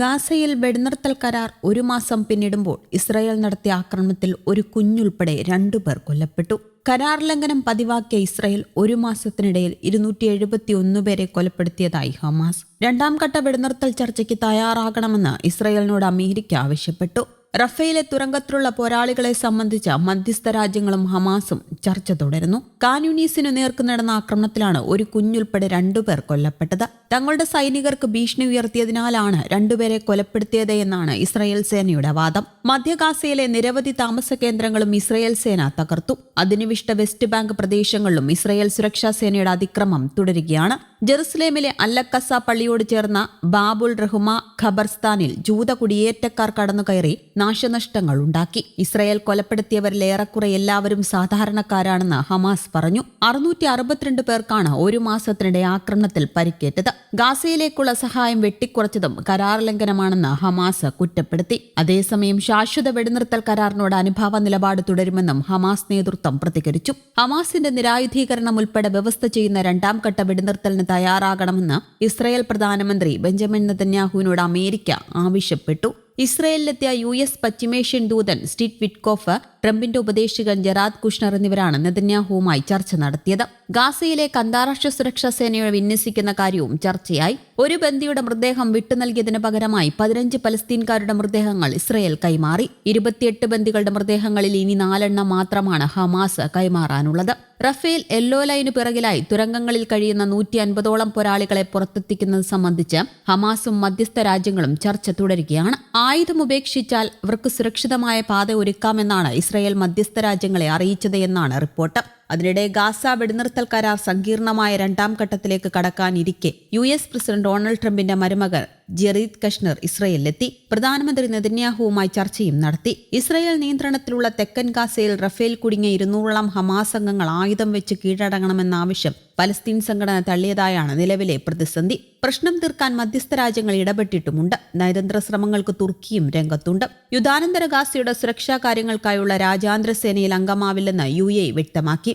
ഗാസയിൽ വെടിനിർത്തൽ കരാർ ഒരു മാസം പിന്നിടുമ്പോൾ ഇസ്രായേൽ നടത്തിയ ആക്രമണത്തിൽ ഒരു കുഞ്ഞുൾപ്പെടെ രണ്ടുപേർ കൊല്ലപ്പെട്ടു. കരാർ ലംഘനം പതിവാക്കിയ ഇസ്രായേൽ ഒരു മാസത്തിനിടയിൽ ഇരുന്നൂറ്റി എഴുപത്തി പേരെ കൊലപ്പെടുത്തിയതായി ഹമാസ്. രണ്ടാം ഘട്ട വെടിനിർത്തൽ ചർച്ചയ്ക്ക് തയ്യാറാകണമെന്ന് ഇസ്രായേലിനോട് അമേരിക്ക ആവശ്യപ്പെട്ടു. റഫേലെ തുരങ്കത്തിലുള്ള പോരാളികളെ സംബന്ധിച്ച് മധ്യസ്ഥ രാജ്യങ്ങളും ഹമാസും ചർച്ച തുടരുന്നു. കാനുനീസിനു നേർക്ക് നടന്ന ആക്രമണത്തിലാണ് ഒരു കുഞ്ഞുൾപ്പെടെ രണ്ടുപേർ കൊല്ലപ്പെട്ടത്. തങ്ങളുടെ സൈനികർക്ക് ഭീഷണി ഉയർത്തിയതിനാലാണ് രണ്ടുപേരെ കൊലപ്പെടുത്തിയത് എന്നാണ് ഇസ്രായേൽ സേനയുടെ വാദം. മധ്യഗാസയിലെ നിരവധി താമസ കേന്ദ്രങ്ങളും ഇസ്രായേൽ സേന തകർത്തു. അധിനിവിഷ്ട വെസ്റ്റ് ബാങ്ക് പ്രദേശങ്ങളിലും ഇസ്രായേൽ സുരക്ഷാ സേനയുടെ അതിക്രമം തുടരുകയാണ്. ജെറുസലേമിലെ അല്ലക്കസ പള്ളിയോട് ചേർന്ന ബാബുൽ റഹുമ ഖബർസ്ഥാനിൽ ജൂത കുടിയേറ്റക്കാർ കടന്നുകയറി നാശനഷ്ടങ്ങൾ ഉണ്ടാക്കി. ഇസ്രായേൽ കൊലപ്പെടുത്തിയവരിൽ ഏറെക്കുറെ എല്ലാവരും സാധാരണക്കാരാണെന്ന് ഹമാസ് പറഞ്ഞു. അറുന്നൂറ്റി അറുപത്തിരണ്ട് പേർക്കാണ് ഒരു മാസത്തിനിടെ ആക്രമണത്തിൽ പരിക്കേറ്റത്. ഗാസയിലേക്കുള്ള സഹായം വെട്ടിക്കുറച്ചതും കരാർ ലംഘനമാണെന്ന് ഹമാസ് കുറ്റപ്പെടുത്തി. അതേസമയം ശാശ്വത വെടിനിർത്തൽ കരാറിനോട് അനുഭാവ നിലപാട് തുടരുമെന്നും ഹമാസ് നേതൃത്വം പ്രതികരിച്ചു. ഹമാസിന്റെ നിരായുധീകരണം ഉൾപ്പെടെ വ്യവസ്ഥ ചെയ്യുന്ന രണ്ടാം ഘട്ട വെടിനിർത്തലിന് തയ്യാറാകണമെന്ന് ഇസ്രയേൽ പ്രധാനമന്ത്രി ബെഞ്ചമിൻ നെതന്യാഹുവിനോട് അമേരിക്ക ആവശ്യപ്പെട്ടു. ഇസ്രയേലിലെത്തിയ യു എസ് പശ്ചിമേഷ്യൻ ദൂതൻ സ്റ്റീവ് വിറ്റ്കോഫ് ട്രംപിന്റെ ഉപദേശകൻ ജറാദ് കുഷ്ണർ എന്നിവരാണ് നെതന്യാഹുവുമായി ചർച്ച നടത്തിയത്. ഗാസയിലെ അന്താരാഷ്ട്ര സുരക്ഷാ സേനയെ വിന്യസിക്കുന്ന കാര്യവും ചർച്ചയായി. ഒരു ബന്ദിയുടെ മൃതദേഹം വിട്ടു നൽകിയതിന് പകരമായി പതിനഞ്ച് പലസ്തീൻകാരുടെ മൃതദേഹങ്ങൾ ഇസ്രയേൽ കൈമാറി. ഇരുപത്തിയെട്ട് ബന്ദികളുടെ മൃതദേഹങ്ങളിൽ ഇനി നാലെണ്ണം മാത്രമാണ് ഹമാസ് കൈമാറാനുള്ളത്. റഫേൽ യെല്ലോ ലൈന് പിറകിലായി തുരങ്കങ്ങളിൽ കഴിയുന്ന നൂറ്റി അൻപതോളം പോരാളികളെ പുറത്തെത്തിക്കുന്നത് സംബന്ധിച്ച് ഹമാസും മധ്യസ്ഥ രാജ്യങ്ങളും ചർച്ച തുടരുകയാണ്. ആയുധം ഉപേക്ഷിച്ചാൽ അവർക്ക് സുരക്ഷിതമായ പാത ഒരുക്കാമെന്നാണ് ഇസ്രായേൽ മധ്യസ്ഥ രാജ്യങ്ങളെ അറിയിച്ചത് എന്നാണ് റിപ്പോർട്ട്. അതിനിടെ ഗാസ വെടിനിർത്തൽ കരാർ സങ്കീർണമായ രണ്ടാം ഘട്ടത്തിലേക്ക് കടക്കാനിരിക്കെ. യു എസ് പ്രസിഡന്റ് ഡൊണാൾഡ് ട്രംപിന്റെ മരുമകൾ ജെറീദ് കഷ്ണർ ഇസ്രയേലിലെത്തി. പ്രധാനമന്ത്രി നെതന്യാഹുവുമായി ചർച്ചയും നടത്തി. ഇസ്രയേൽ നിയന്ത്രണത്തിലുള്ള തെക്കൻ ഗാസയിൽ റഫേൽ കുടുങ്ങിയ ഇരുന്നൂറോളം ഹമാസ് അംഗങ്ങൾ ആയുധം വെച്ച് കീഴടങ്ങണമെന്ന ആവശ്യം പലസ്തീൻ സംഘടന തള്ളിയതായാണ് നിലവിലെ പ്രതിസന്ധി. പ്രശ്നം തീർക്കാൻ മധ്യസ്ഥ രാജ്യങ്ങൾ ഇടപെട്ടിട്ടുമുണ്ട്. നയതന്ത്ര ശ്രമങ്ങൾക്ക് തുർക്കിയും രംഗത്തുണ്ട്. യുദ്ധാനന്തര ഗാസയുടെ സുരക്ഷാ കാര്യങ്ങൾക്കായുള്ള രാജ്യാന്തര സേനയിൽ അംഗമാവില്ലെന്ന് യു എ വ്യക്തമാക്കി.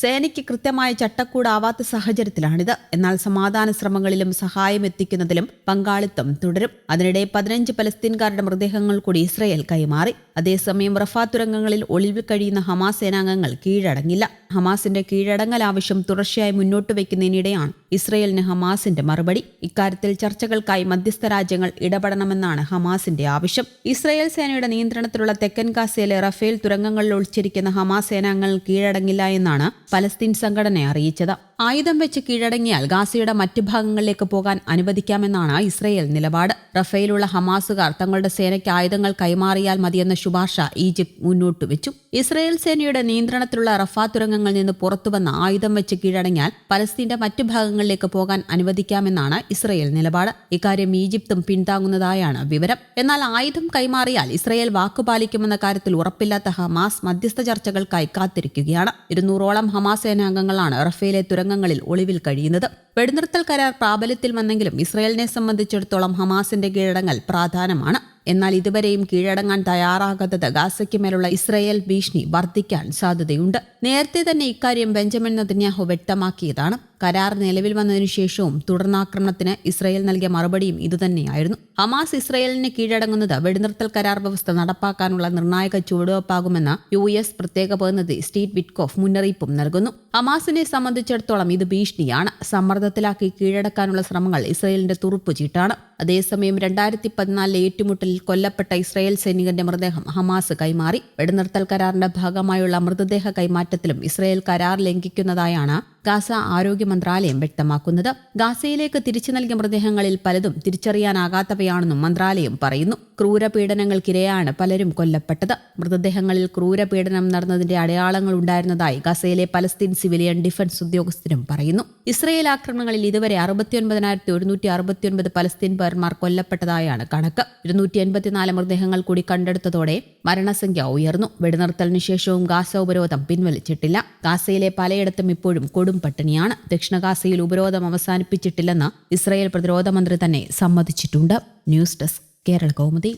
സേനയ്ക്ക് കൃത്യമായ ചട്ടക്കൂടാവാത്ത സാഹചര്യത്തിലാണിത്. എന്നാൽ സമാധാന ശ്രമങ്ങളിലും സഹായം എത്തിക്കുന്നതിലും പങ്കാളിത്തം തുടരും. അതിനിടെ പതിനഞ്ച് പലസ്തീൻകാരുടെ മൃതദേഹങ്ങൾ കൂടി ഇസ്രയേൽ കൈമാറി. അതേസമയം റഫാ തുരങ്കങ്ങളിൽ ഒളിവിൽ കഴിയുന്ന ഹമാസ് സേനാംഗങ്ങൾ കീഴടങ്ങില്ല. ഹമാസിന്റെ കീഴടങ്ങൽ ആവശ്യം തുടർച്ചയായി മുന്നോട്ട് വയ്ക്കുന്നതിനിടെയാണ് ഇസ്രയേലിന് ഹമാസിന്റെ മറുപടി. ഇക്കാര്യത്തിൽ ചർച്ചകൾക്കായി മധ്യസ്ഥ രാജ്യങ്ങൾ ഇടപെടണമെന്നാണ് ഹമാസിന്റെ ആവശ്യം. ഇസ്രയേൽ സേനയുടെ നിയന്ത്രണത്തിലുള്ള തെക്കൻ ഗാസയിലെ റഫേൽ തുരങ്കങ്ങളിൽ ഒളിച്ചിരിക്കുന്ന ഹമാസ് സേനാംഗങ്ങൾ കീഴടങ്ങില്ല എന്നാണ് പലസ്തീൻ സംഘടന അറിയിച്ചത്. ആയുധം വെച്ച് കീഴടങ്ങിയാൽ ഗാസയുടെ മറ്റു ഭാഗങ്ങളിലേക്ക് പോകാൻ അനുവദിക്കാമെന്നാണ് ഇസ്രയേൽ നിലപാട്. റഫേലുള്ള ഹമാസുകാർ തങ്ങളുടെ സേനയ്ക്ക് ആയുധങ്ങൾ കൈമാറിയാൽ മതിയെന്ന ശുപാർശ ഈജിപ്ത് മുന്നോട്ട് വെച്ചു. ഇസ്രയേൽ സേനയുടെ നിയന്ത്രണത്തിലുള്ള റഫാ തുരങ്കങ്ങളിൽ നിന്ന് പുറത്തുവന്ന ആയുധം വെച്ച് കീഴടങ്ങിയാൽ പലസ്തീന്റെ മറ്റു ഭാഗങ്ങളിലേക്ക് പോകാൻ അനുവദിക്കാമെന്നാണ് ഇസ്രയേൽ നിലപാട്. ഇക്കാര്യം ഈജിപ്തും പിന്താങ്ങുന്നതായാണ് വിവരം. എന്നാൽ ആയുധം കൈമാറിയാൽ ഇസ്രയേൽ വാക്കുപാലിക്കുമെന്ന കാര്യത്തിൽ ഉറപ്പില്ലാത്ത ഹമാസ് മധ്യസ്ഥ ചർച്ചകൾക്കായി കാത്തിരിക്കുകയാണ്. ഇരുന്നൂറോളം ഹമാസ് സേനാംഗങ്ങളാണ് റഫേലെ തുരങ്കങ്ങളിൽ ഒളിവിൽ കഴിയുന്നത്. വെടിനിർത്തൽ കരാർ പ്രാബല്യത്തിൽ വന്നെങ്കിലും ഇസ്രയേലിനെ സംബന്ധിച്ചിടത്തോളം ഹമാസിന്റെ കീഴടങ്ങൽ പ്രാധാനമാണ്. എന്നാൽ ഇതുവരെയും കീഴടങ്ങാൻ തയ്യാറാകാത്തത് ഗാസയ്ക്ക് മേലുള്ള ഇസ്രയേൽ ഭീഷണി വർദ്ധിക്കാൻ സാധ്യതയുണ്ട്. നേരത്തെ തന്നെ ഇക്കാര്യം ബെഞ്ചമിൻ നദന്യാഹു വ്യക്തമാക്കിയതാണ്. കരാർ നിലവിൽ വന്നതിനു ശേഷവും തുടർന്നാക്രമണത്തിന് ഇസ്രയേൽ നൽകിയ മറുപടിയും ഇതുതന്നെയായിരുന്നു. ഹമാസ് ഇസ്രയേലിന് കീഴടങ്ങുന്നത് വെടിനിർത്തൽ കരാർ വ്യവസ്ഥ നടപ്പാക്കാനുള്ള നിർണായക ചുവടുവെപ്പാകുമെന്ന് യു എസ് പ്രത്യേക പ്രതിനിധി സ്റ്റീറ്റ് വിറ്റ്കോഫ് മുന്നറിയിപ്പും നൽകുന്നു. ഹമാസിനെ സംബന്ധിച്ചിടത്തോളം ഇത് ഭീഷണിയാണ്. സമ്മർദ്ദത്തിലാക്കി കീഴടക്കാനുള്ള ശ്രമങ്ങൾ ഇസ്രയേലിന്റെ തുറുപ്പ് ചീട്ടാണ്. അതേസമയം രണ്ടായിരത്തി പതിനാലിലെ ഏറ്റുമുട്ടലിൽ കൊല്ലപ്പെട്ട ഇസ്രായേൽ സൈനികന്റെ മൃതദേഹം ഹമാസ് കൈമാറി. വെടിനിർത്തൽ കരാറിന്റെ ഭാഗമായുള്ള മൃതദേഹ കൈമാറ്റത്തിലും ഇസ്രായേൽ കരാർ ലംഘിക്കുന്നതായാണ് ഗാസ ആരോഗ്യ മന്ത്രാലയം വ്യക്തമാക്കുന്നത്. ഗാസയിലേക്ക് തിരിച്ചു നൽകിയ മൃതദേഹങ്ങളിൽ പലതും തിരിച്ചറിയാനാകാത്തവയാണെന്നും മന്ത്രാലയം പറയുന്നു. ക്രൂരപീഡനങ്ങൾക്കിരയാണ് പലരും കൊല്ലപ്പെട്ടത്. മൃതദേഹങ്ങളിൽ ക്രൂരപീഡനം നടന്നതിന്റെ അടയാളങ്ങൾ ഉണ്ടായിരുന്നതായി ഗസയിലെ പലസ്തീൻ സിവിലിയൻ ഡിഫൻസ് ഉദ്യോഗസ്ഥരും പറയുന്നു. ഇസ്രയേൽ ആക്രമണങ്ങളിൽ ഇതുവരെ അറുപത്തിയൊൻപതിനായിരത്തി ഒരുന്നൂറ്റി അറുപത്തിയൊൻപത് പലസ്തീൻ പൗരന്മാർ കൊല്ലപ്പെട്ടതായാണ് കണക്ക്. ഇരുന്നൂറ്റി എൺപത്തിനാല് മൃതദേഹങ്ങൾ കൂടി കണ്ടെടുത്തതോടെ മരണസംഖ്യ ഉയർന്നു. വെടിനിർത്തലിന് ശേഷവും ഗാസ ഉപരോധം പിൻവലിച്ചിട്ടില്ല. ഗാസയിലെ പലയിടത്തും ഇപ്പോഴും കൊടും പട്ടിണിയാണ്. ദക്ഷിണ ഗാസയിൽ ഉപരോധം അവസാനിപ്പിച്ചിട്ടില്ലെന്ന് ഇസ്രയേൽ പ്രതിരോധ മന്ത്രി തന്നെ സമ്മതിച്ചിട്ടുണ്ട്. News desk. കേരള കൗമുദി